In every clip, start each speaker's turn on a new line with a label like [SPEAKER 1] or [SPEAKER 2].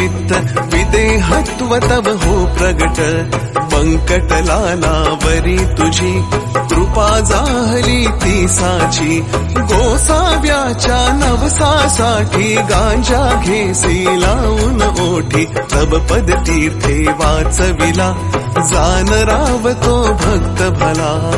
[SPEAKER 1] निमित्त विदेहत्व तव हो प्रगट. बंकटलालावरी तुझी कृपा जाहली ती साची. गोसाव्याच्या नवसासाठी गांजा घेसी लावून ओठी. तब पद तीर्थे वाचविला जान रावतो भक्त भला.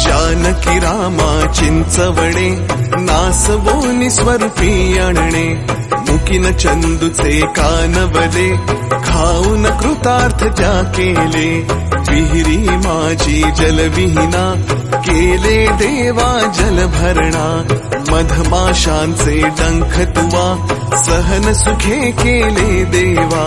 [SPEAKER 1] जानकी रामा चिंचवणे नासवोनि स्वरूपी आणणे. मुकिन चंदुचे कानवले खाऊन कृतार्थ जा केले. विहिरी माझी जलविहीना केले देवा जल भरणा मधमाशांचे डंख तुवा सहन सुखे केले देवा.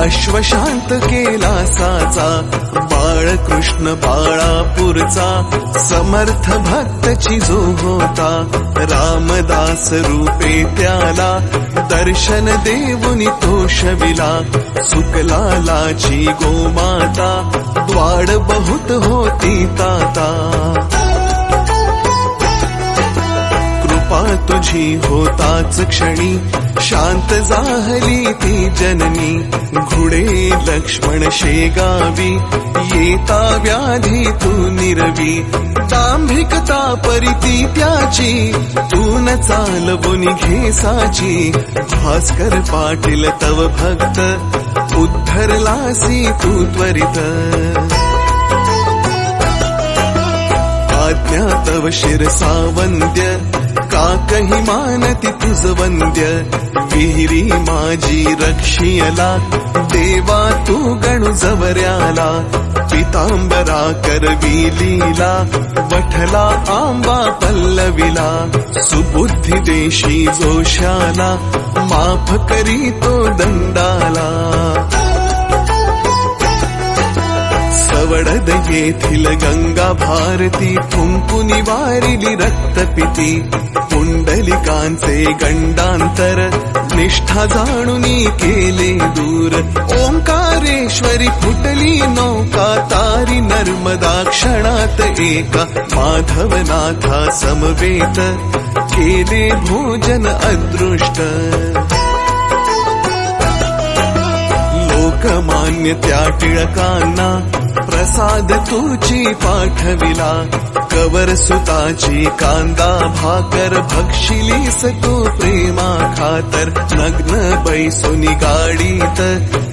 [SPEAKER 1] अश्वशांत केला साचा बाळकृष्ण बाळापूरचा समर्थ भक्तची जो होता. रामदास रूपे त्याला दर्शन देऊनी तो शविला सुकलालाची गोमाता द्वाड बहुत होती ताता. तुझी होताच क्षणी. शांत जाहली ती जननी. घुडे लक्ष्मण शेगावी. येता व्याधी तू निरवी. दांभिकता परिती त्याची. तू न चालवून घेसाची भास्कर पाटील तव भक्त. उद्धरलासी तू त्वरित. आज्ञा तव शिरसावंद्य. कही मानती तुझ वंद्य. विहिरी माझी रक्षियला. देवा तू गण जवऱ्याला. पितांबरा करवी लीला. वठला आंबा पल्लविला. सुबुद्धी देशी जोशाला. माफ करी तो दंडाला. सवडद येथील गंगा भारती फुंकुनी वारिली रक्तपिती पुंडलिकांचे गंडांतर निष्ठा जाणुनी केले दूर ओंकारेश्वरी फुटली नौका तारी नर्मदा क्षणात एका माधवनाथा समवेत केले भोजन अदृष्ट. लोकमान्य त्या टिळकांना. प्रसाद तुची पाठविला. कवर सुताची कांदा भाकर भक्षिलीस तू प्रेमा खातर. नग्न बैसुनी गाडीत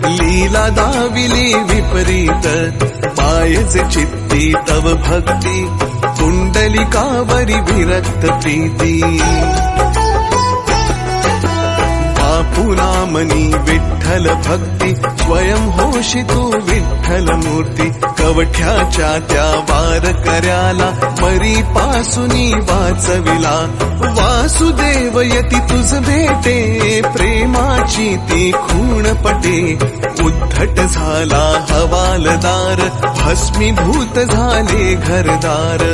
[SPEAKER 1] लीला दाविली विपरीत. पायच चित्ती तव भक्ती कुंडलिकावरी विरक्त प्रीती. बापुनामनी विठ्ठल भक्ती स्वयं होशी तू विठ्ठल मूर्ती कवठ्याच्या त्या वार कर्याला मरी पासुनी वाचविला. वासुदेव यती तुझ भेटे प्रेमाची ती खूण पटे उद्धट झाला हवालदार भस्मीभूत झाले घरदार.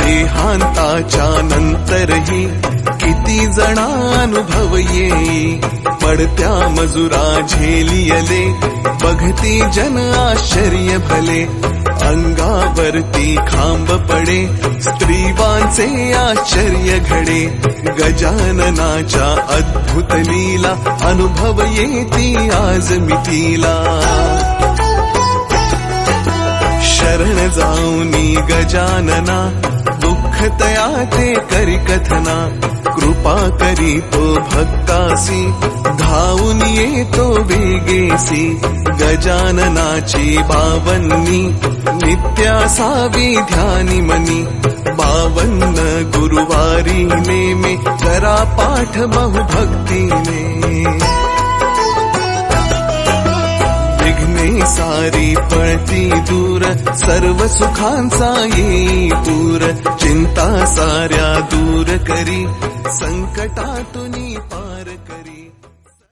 [SPEAKER 1] देहांताच्या नंतरही किती जणानुभव येई पडत्या मजुरा झेलियले बघती जन आश्चर्य भले. अंगावरती खांब पडे स्त्रीवांचे आश्चर्य घडे. गजाननाच्या अद्भुत लीला अनुभव येती आज मितीला शरण जाऊनी गजानना दुःख तया ते करी कथना. कृपा करी तो भक्तासी धावून येतो वेगेसी गजाननाची बावन्नी नित्यासावी ध्यानी मनी बावन्न गुरुवारी नेमे करा पाठ बहुभक्तीने. विघ्ने सारी पळती दूर सर्व सुखांचा येई दूर चिंता साऱ्या दूर करी संकटातून पार करी.